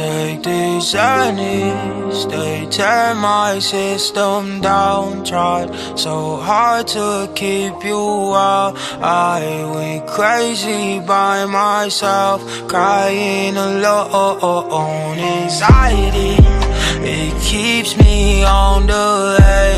take these journeys, they tear my system down. Tried so hard to keep you out. I went crazy by myself, crying alone. Anxiety, it keeps me on the edge,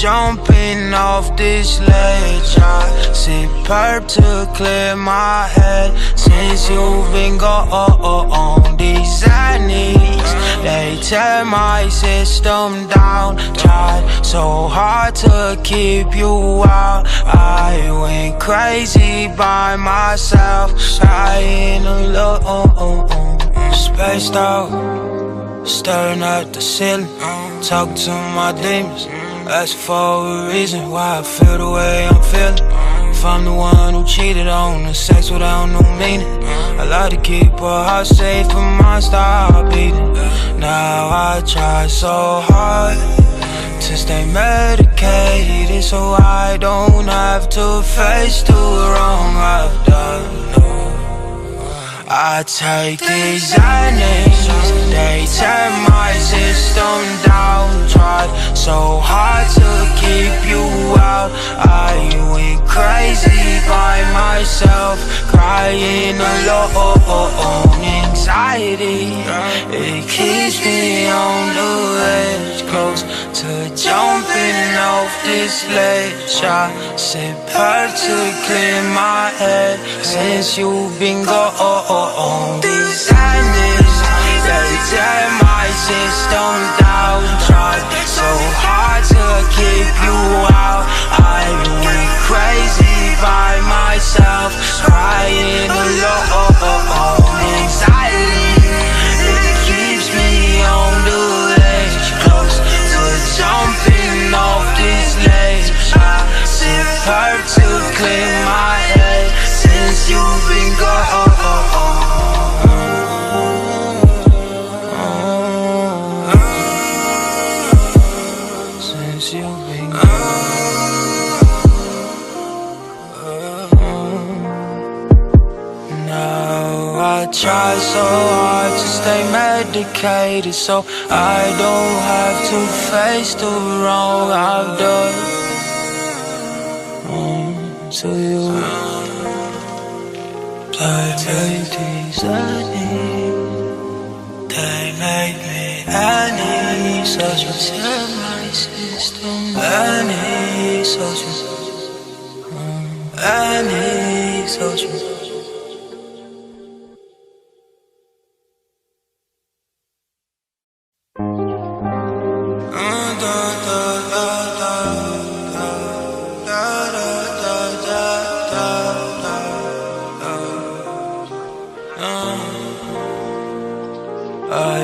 jumping off this ledge. I sip perp to clear my head since you've been gone. These knees, they tear my system down. Tried so hard to keep you out. I went crazy by myself, crying alone. Spaced out. Staring at the ceiling, talking to my demons. Asking for a reason why I feel the way I'm feeling. If I'm the one who cheated on the sex without no meaning, I like to keep her heart safe and mine stop beating. Now I try so hard to stay medicated so I don't have to face the wrong I've done. No. I take these earnings, they tear my system down. Tried so hard to keep you out. I went crazy by myself, crying alone. Anxiety, it keeps me on the edge, close to jumping off this ledge. I her to clear my head since you've been gone. These sadness, they tear my system down. Tried so hard to keep you out. I went crazy by myself, crying alone. Anxiety, complicated, so I don't have to face the wrong I've done. Wrong to you. Priorities I need, they make me any social tear my system, any social, any social.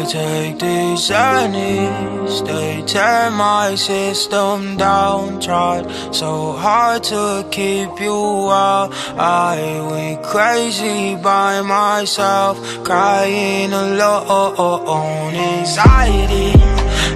Take these journeys, they tear my system down. Tried so hard to keep you out. I went crazy by myself, crying alone. Anxiety,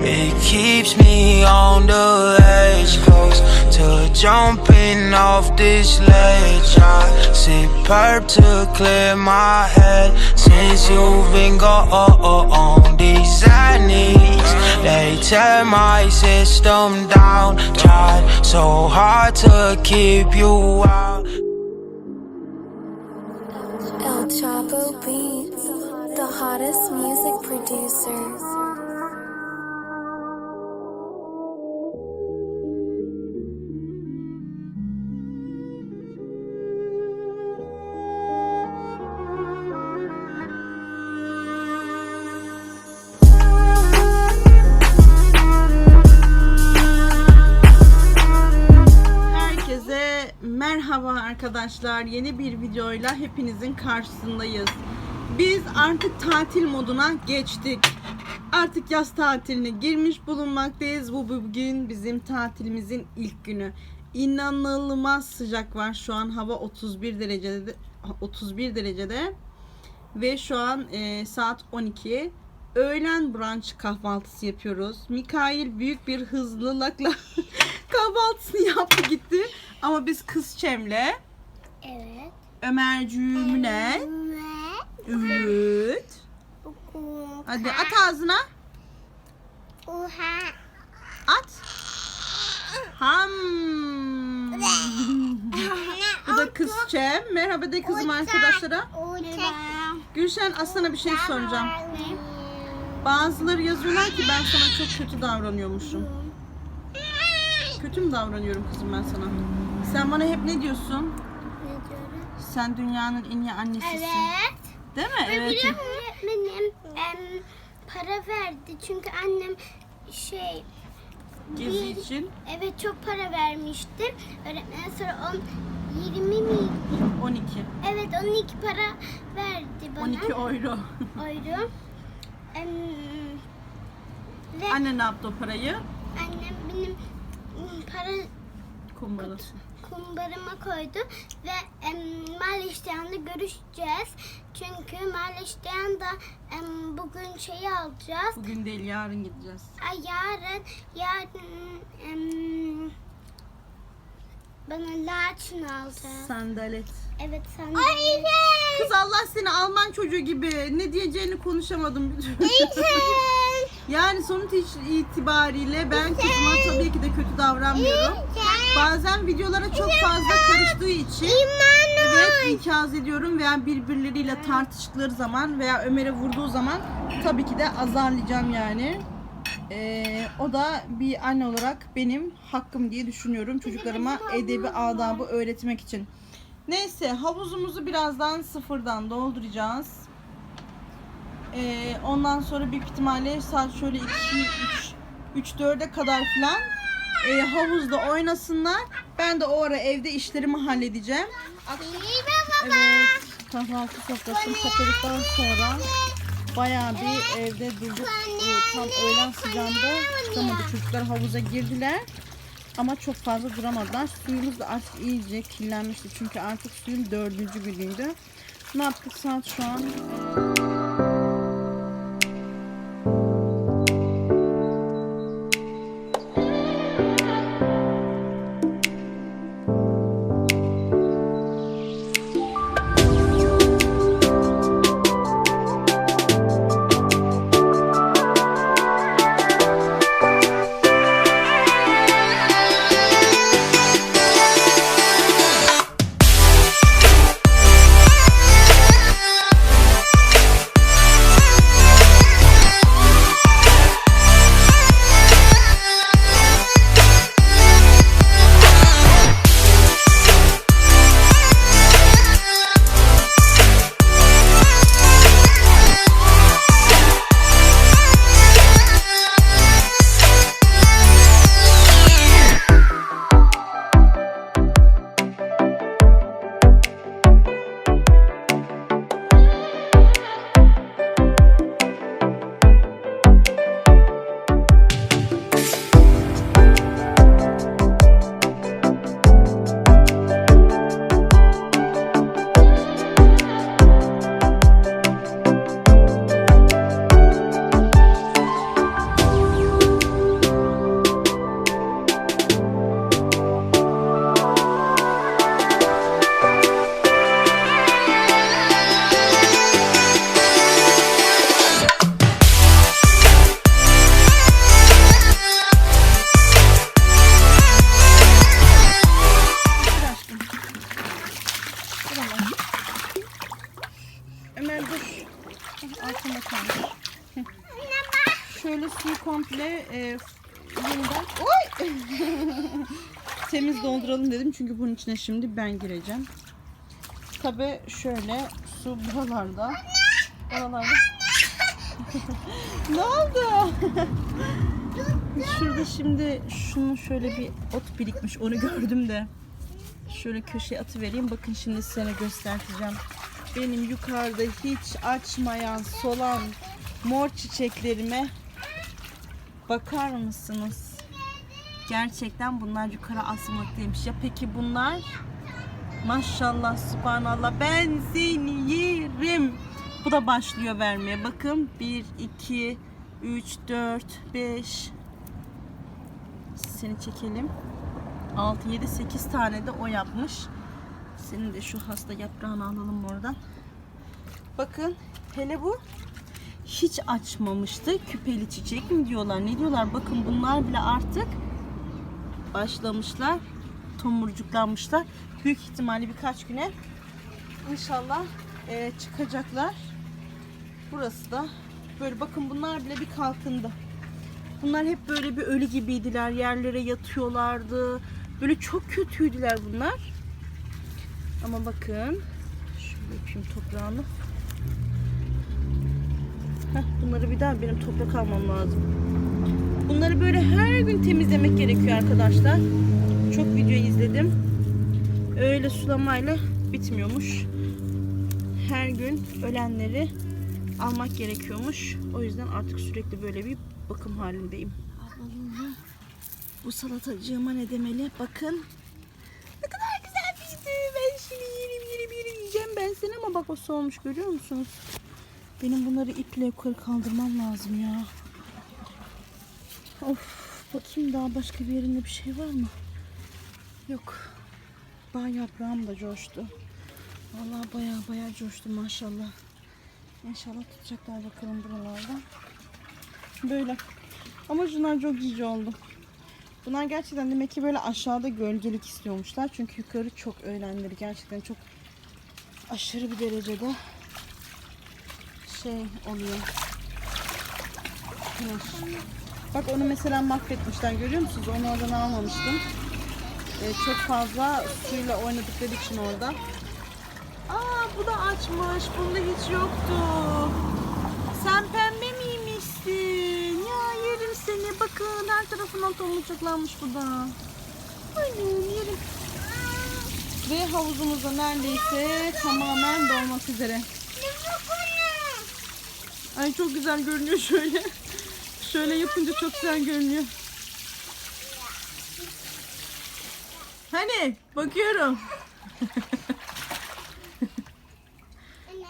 it keeps me on the edge, close to jumping off this ledge. I sip perp to clear my head since you've been gone. These knees, they tear my system down. Tried so hard to keep you out. Arkadaşlar. Yeni bir videoyla hepinizin karşısındayız. Biz artık tatil moduna geçtik. Artık yaz tatiline girmiş bulunmaktayız. Bu bugün bizim tatilimizin ilk günü. İnanılmaz sıcak var. Şu an hava 31 derecede 31 derecede ve şu an e, saat 12. Öğlen brunch kahvaltısı yapıyoruz. Mikail büyük bir hızlılıkla kahvaltısını yaptı gitti. Ama biz kız Çem'le Evet. Ömercüğümle Ve Evet. bu Hadi at ağzına. Uha. At. Ham. Bu da kız Çem. Merhaba de kızım arkadaşlara. Gülşen aslında bir şey soracağım. Bazıları yazıyorlar ki ben sana çok kötü davranıyormuşum. Kötü mü davranıyorum kızım ben sana? Sen bana hep ne diyorsun? Ne diyorum? Sen dünyanın en iyi annesisin. Evet. Değil mi? Evet. Biliyor musun öğretmenim em, para verdi çünkü annem şey Gezi bir- için evet çok para vermiştim. Öğretmen sonra on 20 mi? 12. Evet 12 para verdi bana. 12 euro. Euro. Em, ve Anne ne yaptı o parayı? annem benim para Kumbarası. kumbarıma koydu ve em, Maleştiyan'da görüşeceğiz. Çünkü Maleştiyan da em, bugün şeyi alacağız. Bugün değil yarın gideceğiz. Ay yarın yarın em, bana laçın alacağız. Sandalet. Evet sen. Kız Allah seni Alman çocuğu gibi ne diyeceğini konuşamadım bir türlü. Yani sonuç itibariyle ben kızıma tabii ki de kötü davranmıyorum. Bazen videolara çok fazla karıştığı için evet ikaz ediyorum veya birbirleriyle tartıştıkları zaman veya Ömer'e vurduğu zaman tabii ki de azarlayacağım yani. Ee, o da bir anne olarak benim hakkım diye düşünüyorum çocuklarıma edebi adabı öğretmek için. Neyse havuzumuzu birazdan sıfırdan dolduracağız. Ee, ondan sonra büyük ihtimalle saat şöyle 2 3 3 4'e kadar falan e, havuzda oynasınlar. Ben de o ara evde işlerimi halledeceğim. Evet, kahvaltı sofrasını topladıktan sonra bayağı bir evde durduk. Bu tam öğlen sıcağında çıkamadı. Çocuklar havuza girdiler. Ama çok fazla duramadılar. Suyumuz da artık iyice kirlenmişti. Çünkü artık suyun dördüncü günüydü. Ne yaptık saat şu an? Çünkü bunun içine şimdi ben gireceğim. Tabi şöyle su buralarda. Oralarda. ne oldu? Şurada şimdi şunun şöyle bir ot birikmiş onu gördüm de. Şöyle köşeye atıvereyim. Bakın şimdi size göstereceğim. Benim yukarıda hiç açmayan solan mor çiçeklerime bakar mısınız? Gerçekten bunlar yukarı asmaklıymış. Ya peki bunlar? Maşallah, subhanallah. Ben seni yerim. Bu da başlıyor vermeye. Bakın 1, 2, 3, 4, 5. Seni çekelim. 6, 7, 8 tane de o yapmış. Senin de şu hasta yaprağını alalım oradan. Bakın hele bu hiç açmamıştı. Küpeli çiçek mi diyorlar ne diyorlar bakın bunlar bile artık başlamışlar. Tomurcuklanmışlar. Büyük ihtimalle birkaç güne inşallah e, çıkacaklar. Burası da böyle bakın bunlar bile bir kalkındı. Bunlar hep böyle bir ölü gibiydiler. Yerlere yatıyorlardı. Böyle çok kötüydüler bunlar. Ama bakın şöyle yapayım toprağını. Heh, bunları bir daha benim toprak almam lazım. Bunları böyle her gün temizlemek gerekiyor arkadaşlar. Çok video izledim. Öyle sulamayla bitmiyormuş. Her gün ölenleri almak gerekiyormuş. O yüzden artık sürekli böyle bir bakım halindeyim. Bu salatacığıma ne demeli? Bakın. Ne kadar güzel pişti. Ben şimdi yerim yerim yerim yiyeceğim ben seni ama bak o soğumuş görüyor musunuz? Benim bunları iple yukarı kaldırmam lazım ya. Of bakayım daha başka bir yerinde bir şey var mı? Yok. Bağ yaprağım da coştu. Vallahi baya baya coştu maşallah. İnşallah tutacaklar bakalım buralarda. Böyle. Ama şunlar çok cici oldu. Bunlar gerçekten demek ki böyle aşağıda gölgelik istiyormuşlar. Çünkü yukarı çok öğlenleri gerçekten çok aşırı bir derecede şey oluyor. Güneş. Bak onu mesela mahvetmişler görüyor musunuz? Onu oradan almamıştım. Ee, çok fazla suyla oynadıkları için orada. Aa bu da açmış. Bunda hiç yoktu. Sen pembe miymişsin? Ya yerim seni. Bakın her tarafından tomurcuklanmış bu da. Ay yerim. Ve havuzumuz da neredeyse tamamen dolmak üzere. Ay çok güzel görünüyor şöyle. Şöyle yapınca çok güzel görünüyor. Hani bakıyorum.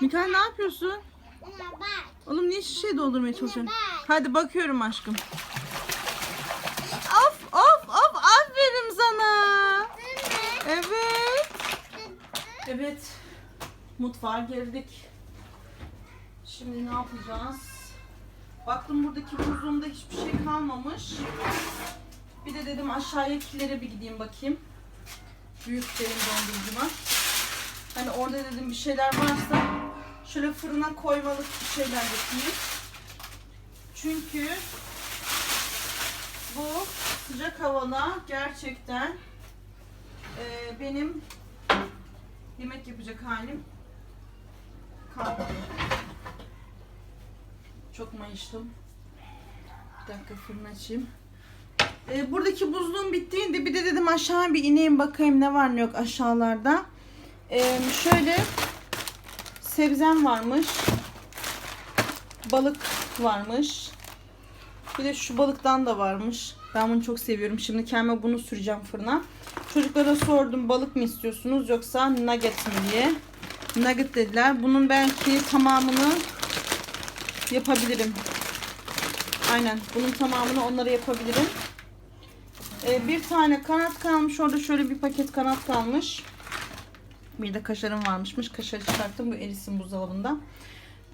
Mikael ne yapıyorsun? Oğlum niye şişeyi doldurmaya çalışıyorsun? Hadi bakıyorum aşkım. Of of of aferin sana. Evet. Evet. Mutfağa girdik. Şimdi ne yapacağız? Baktım buradaki buzluğumda hiçbir şey kalmamış. Bir de dedim aşağıyakilere bir gideyim bakayım. Büyük derin dondurucuma. Hani orada dedim bir şeyler varsa şöyle fırına koymalık bir şeyler yapayım. Çünkü bu sıcak havada gerçekten e, benim yemek yapacak halim kalmadı. Çok mayıştım. Bir dakika fırın açayım. E, buradaki buzluğum bittiğinde bir de dedim aşağı bir ineyim bakayım ne var ne yok aşağılarda. E, şöyle sebzem varmış. Balık varmış. Bir de şu balıktan da varmış. Ben bunu çok seviyorum. Şimdi kendime bunu süreceğim fırına. Çocuklara sordum balık mı istiyorsunuz yoksa nugget mi diye. Nugget dediler. Bunun belki tamamını yapabilirim. Aynen. Bunun tamamını onlara yapabilirim. Ee, bir tane kanat kalmış. Orada şöyle bir paket kanat kalmış. Bir de kaşarım varmışmış. Kaşarı çıkarttım. Bu erisin buzdolabında.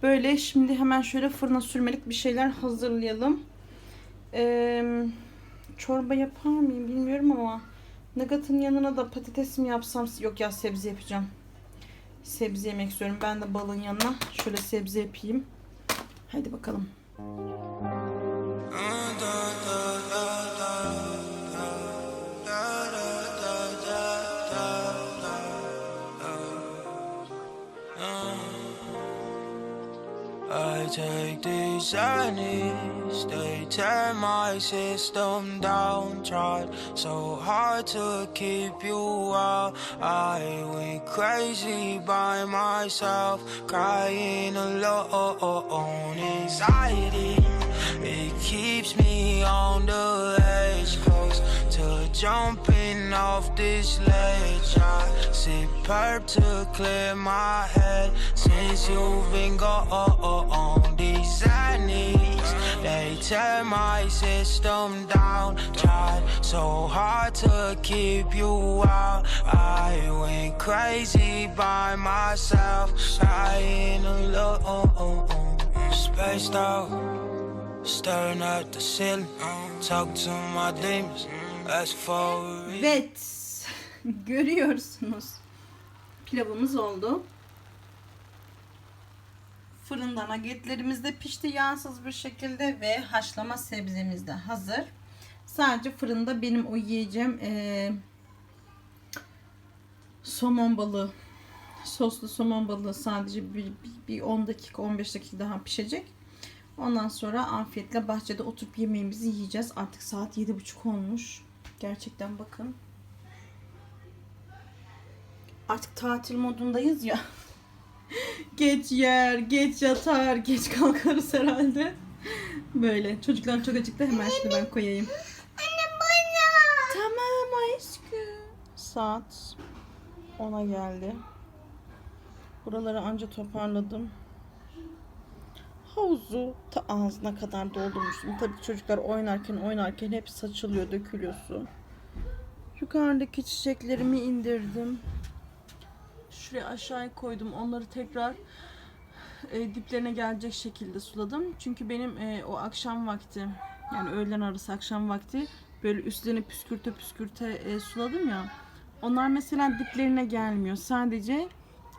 Böyle şimdi hemen şöyle fırına sürmelik bir şeyler hazırlayalım. Ee, çorba yapar mıyım bilmiyorum ama Nugget'ın yanına da patates mi yapsam? Yok ya sebze yapacağım. Sebze yemek istiyorum. Ben de balın yanına şöyle sebze yapayım. Haydi bakalım. Take these journeys, they tear my system down. Tried so hard to keep you out. I went crazy by myself, crying alone. Anxiety, it keeps me on the edge, close to jumping off this ledge. I sip perp to clear my head since you've been gone. These knees, they tear my system down. Tried so hard to keep you out. I went crazy by myself, crying alone. Spaced out, staring at the ceiling. Talk to my demons, ask for. Evet. Görüyorsunuz. Pilavımız oldu. Fırında nuggetlerimiz de pişti yağsız bir şekilde ve haşlama sebzemiz de hazır. Sadece fırında benim o yiyeceğim eee, somon balığı soslu somon balığı sadece bir, bir, bir 10 dakika 15 dakika daha pişecek. Ondan sonra afiyetle bahçede oturup yemeğimizi yiyeceğiz. Artık saat 7.30 olmuş. Gerçekten bakın. Artık tatil modundayız ya. geç yer, geç yatar, geç kalkarız herhalde. Böyle. Çocuklar çok acıktı. Hemen şimdi ben koyayım. Anne bana. Tamam aşkım. Saat 10'a geldi. Buraları anca toparladım. Havuzu ta ağzına kadar doldurmuştum. Tabii çocuklar oynarken oynarken hep saçılıyor, dökülüyor su. Yukarıdaki çiçeklerimi indirdim. Şuraya aşağıya koydum. Onları tekrar e, diplerine gelecek şekilde suladım. Çünkü benim e, o akşam vakti yani öğlen arası akşam vakti böyle üstlerini püskürte püskürte e, suladım ya. Onlar mesela diplerine gelmiyor. Sadece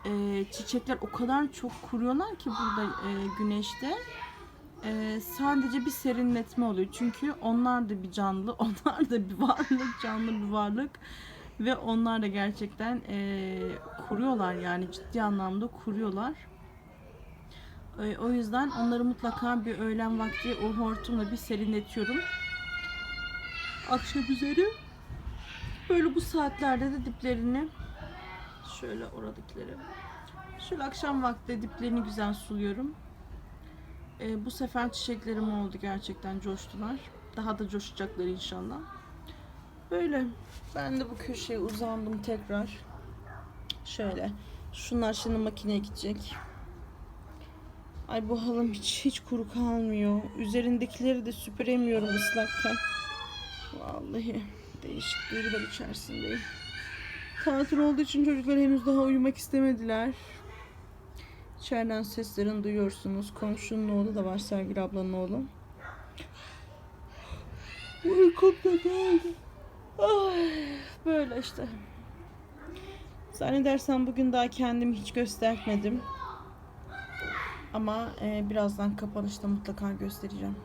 e, çiçekler o kadar çok kuruyorlar ki burada e, güneşte. E, sadece bir serinletme oluyor. Çünkü onlar da bir canlı, onlar da bir varlık, canlı bir varlık. Ve onlar da gerçekten e, kuruyorlar yani ciddi anlamda kuruyorlar. E, o yüzden onları mutlaka bir öğlen vakti o hortumla bir serinletiyorum. Akşam üzeri böyle bu saatlerde de diplerini şöyle oradakileri şöyle akşam vakti diplerini güzel suluyorum. E, bu sefer çiçeklerim oldu gerçekten coştular. Daha da coşacaklar inşallah. Böyle. Ben de bu köşeye uzandım tekrar. Şöyle. Şunlar şimdi makineye gidecek. Ay bu halım hiç hiç kuru kalmıyor. Üzerindekileri de süpüremiyorum ıslakken. Vallahi değişik duygular içerisindeyim. Tatil olduğu için çocuklar henüz daha uyumak istemediler. İçeriden seslerini duyuyorsunuz. Komşunun oğlu da var Sergil ablanın oğlu. Uykum da geldi. Ay, böyle işte. Zannedersem bugün daha kendimi hiç göstermedim. Ama e, birazdan kapanışta mutlaka göstereceğim.